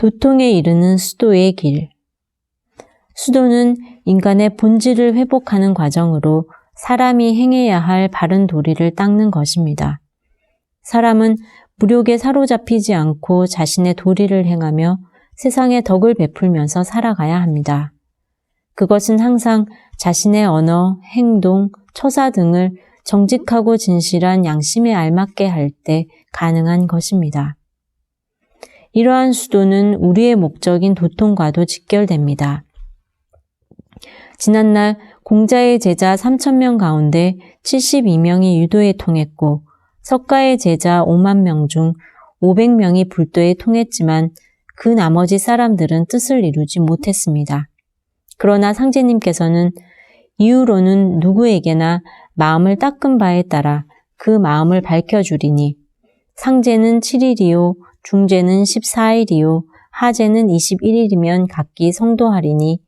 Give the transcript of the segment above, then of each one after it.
도통에 이르는 수도의 길. 수도는 인간의 본질을 회복하는 과정으로 사람이 행해야 할 바른 도리를 닦는 것입니다. 사람은 무력에 사로잡히지 않고 자신의 도리를 행하며 세상에 덕을 베풀면서 살아가야 합니다. 그것은 항상 자신의 언어, 행동, 처사 등을 정직하고 진실한 양심에 알맞게 할 때 가능한 것입니다. 이러한 수도는 우리의 목적인 도통과도 직결됩니다. 지난날 공자의 제자 3천명 가운데 72명이 유도에 통했고 석가의 제자 5만 명 중 500명이 불도에 통했지만 그 나머지 사람들은 뜻을 이루지 못했습니다. 그러나 상제님께서는 이후로는 누구에게나 마음을 닦은 바에 따라 그 마음을 밝혀주리니 상제는 7일이요, 중제는 14일이요, 하제는 21일이면 각기 성도하리니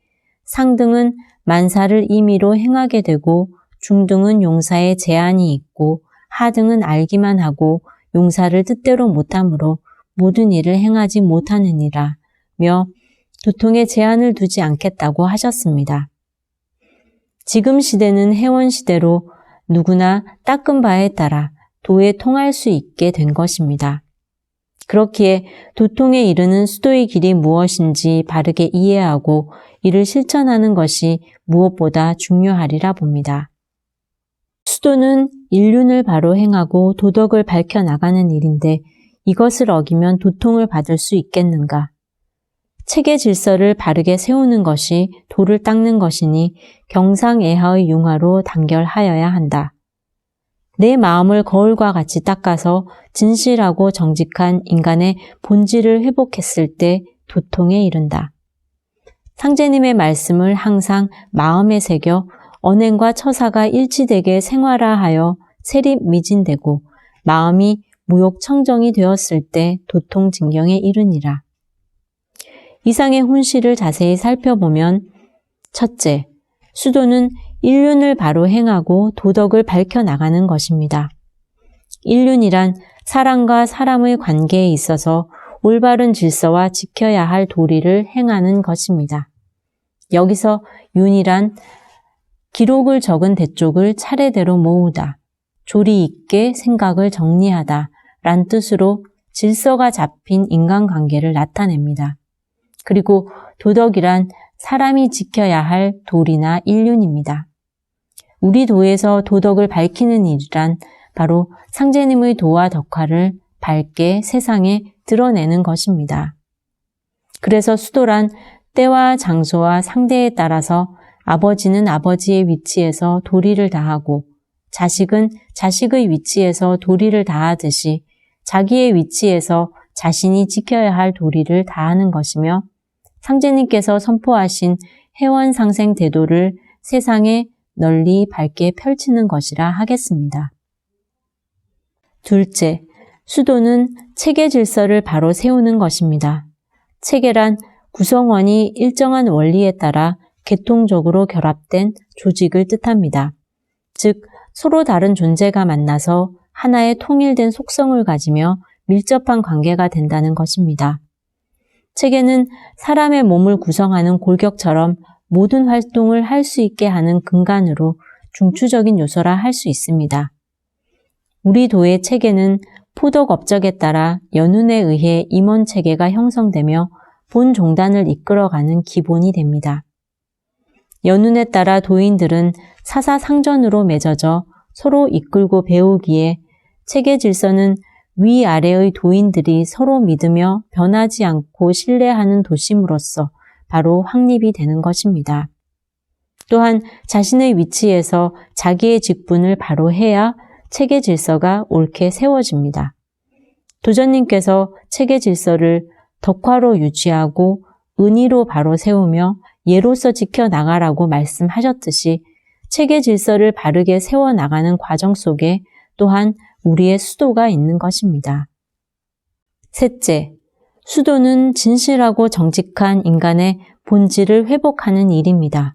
상등은 만사를 임의로 행하게 되고 중등은 용사에 제한이 있고 하등은 알기만 하고 용사를 뜻대로 못하므로 모든 일을 행하지 못하느니라 며 도통에 제한을 두지 않겠다고 하셨습니다. 지금 시대는 해원 시대로 누구나 닦은 바에 따라 도에 통할 수 있게 된 것입니다. 그렇기에 도통에 이르는 수도의 길이 무엇인지 바르게 이해하고 이를 실천하는 것이 무엇보다 중요하리라 봅니다. 수도는 인륜을 바로 행하고 도덕을 밝혀 나가는 일인데 이것을 어기면 도통을 받을 수 있겠는가? 체계 질서를 바르게 세우는 것이 도를 닦는 것이니 경상애하의 융화로 단결하여야 한다. 내 마음을 거울과 같이 닦아서 진실하고 정직한 인간의 본질을 회복했을 때 도통에 이른다. 상제님의 말씀을 항상 마음에 새겨 언행과 처사가 일치되게 생활화하여 세립미진되고 마음이 무욕청정이 되었을 때 도통징경에 이르니라. 이상의 훈시를 자세히 살펴보면 첫째, 수도는 인륜을 바로 행하고 도덕을 밝혀 나가는 것입니다. 인륜이란 사람과 사람의 관계에 있어서 올바른 질서와 지켜야 할 도리를 행하는 것입니다. 여기서 윤이란 기록을 적은 대쪽을 차례대로 모으다, 조리 있게 생각을 정리하다 란 뜻으로 질서가 잡힌 인간관계를 나타냅니다. 그리고 도덕이란 사람이 지켜야 할 도리나 인륜입니다. 우리 도에서 도덕을 밝히는 일이란 바로 상제님의 도와 덕화를 밝게 세상에 드러내는 것입니다. 그래서 수도란 때와 장소와 상대에 따라서 아버지는 아버지의 위치에서 도리를 다하고 자식은 자식의 위치에서 도리를 다하듯이 자기의 위치에서 자신이 지켜야 할 도리를 다하는 것이며 상제님께서 선포하신 해원 상생 대도를 세상에 널리 밝게 펼치는 것이라 하겠습니다. 둘째, 수도는 체계 질서를 바로 세우는 것입니다. 체계란 구성원이 일정한 원리에 따라 계통적으로 결합된 조직을 뜻합니다. 즉, 서로 다른 존재가 만나서 하나의 통일된 속성을 가지며 밀접한 관계가 된다는 것입니다. 체계는 사람의 몸을 구성하는 골격처럼 모든 활동을 할 수 있게 하는 근간으로 중추적인 요소라 할 수 있습니다. 우리 도의 체계는 포덕 업적에 따라 연운에 의해 임원 체계가 형성되며 본 종단을 이끌어가는 기본이 됩니다. 연운에 따라 도인들은 사사상전으로 맺어져 서로 이끌고 배우기에 체계 질서는 위아래의 도인들이 서로 믿으며 변하지 않고 신뢰하는 도심으로서 바로 확립이 되는 것입니다. 또한 자신의 위치에서 자기의 직분을 바로 해야 체계 질서가 옳게 세워집니다. 도전님께서 체계 질서를 덕화로 유지하고 은의로 바로 세우며 예로서 지켜나가라고 말씀하셨듯이 체계 질서를 바르게 세워나가는 과정 속에 또한 우리의 수도가 있는 것입니다. 셋째, 수도는 진실하고 정직한 인간의 본질을 회복하는 일입니다.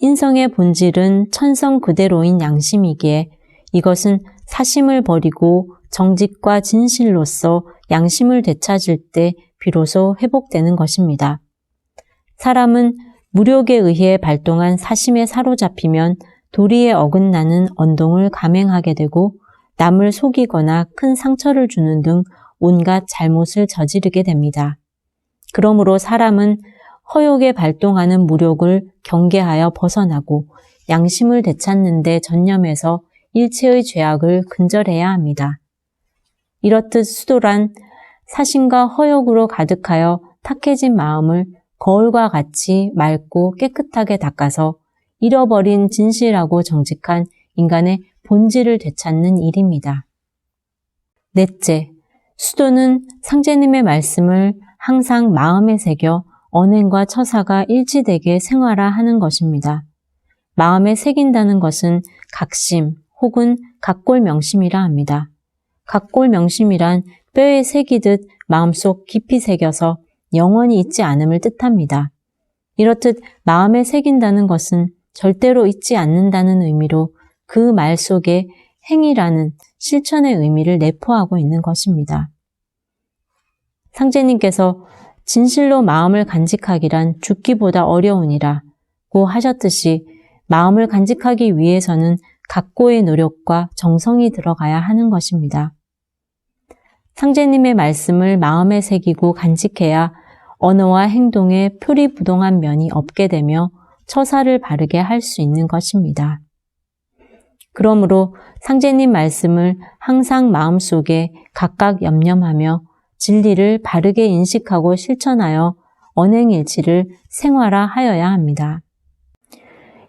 인성의 본질은 천성 그대로인 양심이기에 이것은 사심을 버리고 정직과 진실로서 양심을 되찾을 때 비로소 회복되는 것입니다. 사람은 무력에 의해 발동한 사심에 사로잡히면 도리에 어긋나는 언동을 감행하게 되고 남을 속이거나 큰 상처를 주는 등 온갖 잘못을 저지르게 됩니다. 그러므로 사람은 허욕에 발동하는 무력을 경계하여 벗어나고 양심을 되찾는데 전념해서 일체의 죄악을 근절해야 합니다. 이렇듯 수도란 사심과 허욕으로 가득하여 탁해진 마음을 거울과 같이 맑고 깨끗하게 닦아서 잃어버린 진실하고 정직한 인간의 본질을 되찾는 일입니다. 넷째, 수도는 상제님의 말씀을 항상 마음에 새겨 언행과 처사가 일치되게 생활화하는 것입니다. 마음에 새긴다는 것은 각심 혹은 각골 명심이라 합니다. 각골 명심이란 뼈에 새기듯 마음속 깊이 새겨서 영원히 잊지 않음을 뜻합니다. 이렇듯 마음에 새긴다는 것은 절대로 잊지 않는다는 의미로 그 말 속에 행위라는 실천의 의미를 내포하고 있는 것입니다. 상제님께서 진실로 마음을 간직하기란 죽기보다 어려우니라 고 하셨듯이 마음을 간직하기 위해서는 각고의 노력과 정성이 들어가야 하는 것입니다. 상제님의 말씀을 마음에 새기고 간직해야 언어와 행동에 표리부동한 면이 없게 되며 처사를 바르게 할 수 있는 것입니다. 그러므로 상제님 말씀을 항상 마음속에 각각 염념하며 진리를 바르게 인식하고 실천하여 언행일치를 생활화하여야 합니다.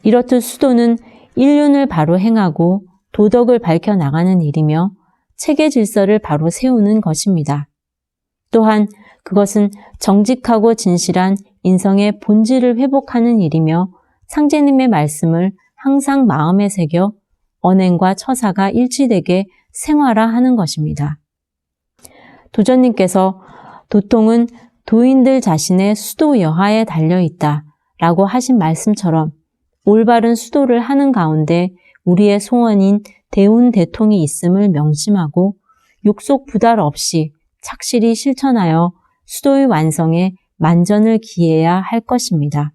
이렇듯 수도는 인륜을 바로 행하고 도덕을 밝혀 나가는 일이며 체계 질서를 바로 세우는 것입니다. 또한 그것은 정직하고 진실한 인성의 본질을 회복하는 일이며 상제님의 말씀을 항상 마음에 새겨 언행과 처사가 일치되게 생활화하는 것입니다. 도전님께서 도통은 도인들 자신의 수도 여하에 달려 있다 라고 하신 말씀처럼 올바른 수도를 하는 가운데 우리의 소원인 대운 대통이 있음을 명심하고 욕속 부달 없이 착실히 실천하여 수도의 완성에 만전을 기해야 할 것입니다.